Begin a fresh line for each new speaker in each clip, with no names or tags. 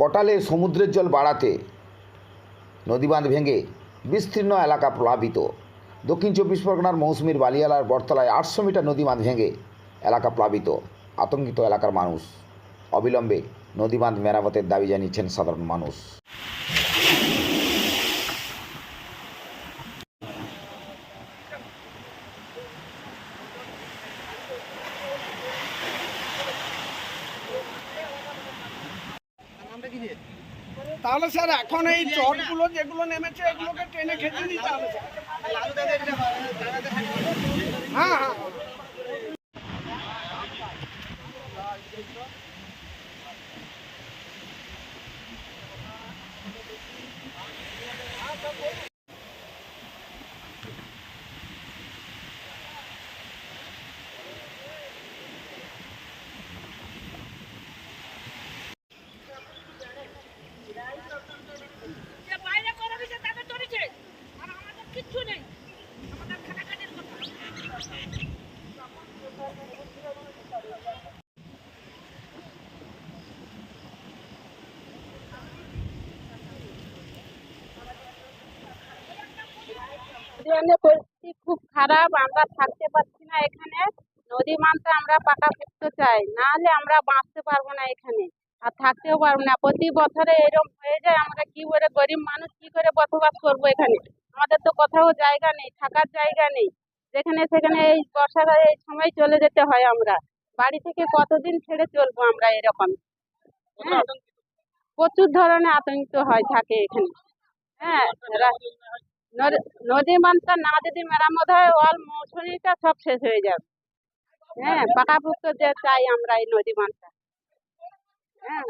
কটালে সমুদ্রের জল বাড়াতে নদীবাঁধ ভেঙে বিস্তীর্ণ এলাকা প্লাবিত। দক্ষিণ চব্বিশ পরগনার মৌসুমীর বালিয়ালার বটতলায় আটশো মিটার নদীবাঁধ ভেঙে এলাকা প্লাবিত, আতঙ্কিত এলাকার মানুষ। অবিলম্বে নদীবাঁধ মেরামতের দাবি জানিয়েছেন সাধারণ মানুষ।
তাহলে স্যার এখন এই চটগুলো যেগুলো নেমেছে এগুলোকে টেনে খেতে দিতে হবে। হ্যাঁ হ্যাঁ
যে বাইরে করে দিছে তাকে ধরেছে আর আমাদের কিচ্ছু নেই আমাদের খাটাখাটির কথা
নদীবান্ধের পরিস্থিতি খুব খারাপ, আমরা থাকতে পারছি না এখানে। নদী মানতে আমরা পাকা করতে চাই, না হলে আমরা বাঁচতে পারব না এখানে আর থাকতেও পারব না। প্রতি বছরে এরকম হয়ে যায়, আমরা কি করে গরিব মানুষ কি করে বসবাস করব এখানে? আমাদের তো কোথাও জায়গা নেই, থাকার জায়গা নেই। যেখানে সেখানে এই বর্ষাকালে এই সময় চলে যেতে হয় আমরা। বাড়ি থেকে কতদিন ছেড়ে চলবো আমরা এরকম? হ্যাঁ প্রচুর ধরনের আতঙ্কিত হয় থাকে এখানে। হ্যাঁ নদ- বাঁধটা না যদি মেরামত হয় অল মৌসুমিটা সব শেষ হয়ে যাবে। হ্যাঁ পাকাপুক্ত যে চাই আমরা এই নদী বাঁধটা হ্যাঁ।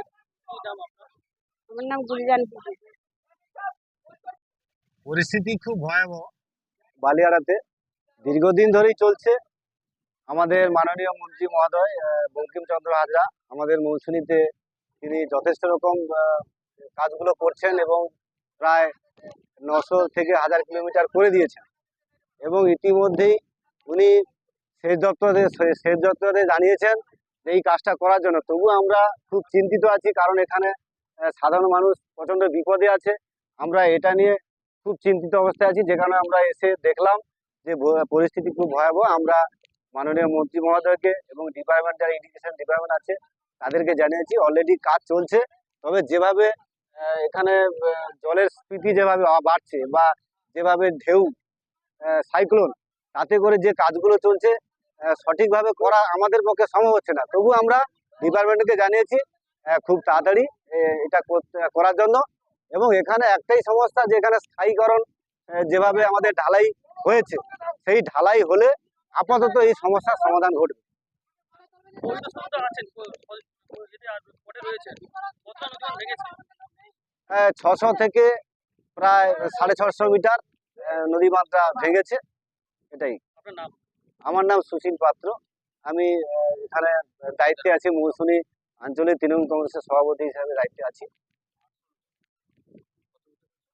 আমার নাম গুলজান।
পরিস্থিতি খুব ভয়াবহ। বালিয়াড়াতে দীর্ঘদিন ধরেই চলছে। আমাদের মাননীয় মন্ত্রী মহোদয় বঙ্কিমচন্দ্র হাজরা আমাদের মৌসুমীতে তিনি যথেষ্ট রকম কাজগুলো করছেন এবং প্রায় নশো থেকে হাজার কিলোমিটার করে দিয়েছেন। এবং ইতিমধ্যেই উনি সেচ দপ্তরে সেচ দপ্তরে জানিয়েছেন যে এই কাজটা করার জন্য। তবু আমরা খুব চিন্তিত আছি, কারণ এখানে সাধারণ মানুষ প্রচণ্ড বিপদে আছে। আমরা এটা নিয়ে খুব চিন্তিত অবস্থায় আছি। যেখানে আমরা এসে দেখলাম যে পরিস্থিতি খুব ভয়াবহ। আমরা মাননীয় মন্ত্রী মহোদয়কে এবং ডিপার্টমেন্ট যারা ইরিগেশন ডিপার্টমেন্ট আছে, তাদেরকে জানিয়েছি অলরেডি কাজ চলছে। তবে যেভাবে এখানে জলের স্ফীতি যেভাবে বাড়ছে বা যেভাবে ঢেউ সাইক্লোন তাতে করে যে কাজগুলো চলছে সঠিকভাবে করা আমাদের পক্ষে সম্ভব হচ্ছে না। তবু আমরা ডিপার্টমেন্টকে জানিয়েছি খুব তাড়াতাড়ি এটা করার জন্য। এবং এখানে একটাই সমস্যা যে এখানে স্থায়ীকরণ যেভাবে আমাদের ঢালাই হয়েছে, সেই ঢালাই হলে আপাতত এই সমস্যার সমাধান ঘটবে। ছশো থেকে প্রায় সাড়ে ছশো মিটার নদী বাঁধটা ভেঙেছে। এটাই। আমার নাম সুশীল পাত্র। আমি এখানে দায়িত্বে আছি। মৌসুমী আঞ্চলিক তৃণমূল কংগ্রেসের সভাপতি হিসাবে দায়িত্বে আছি।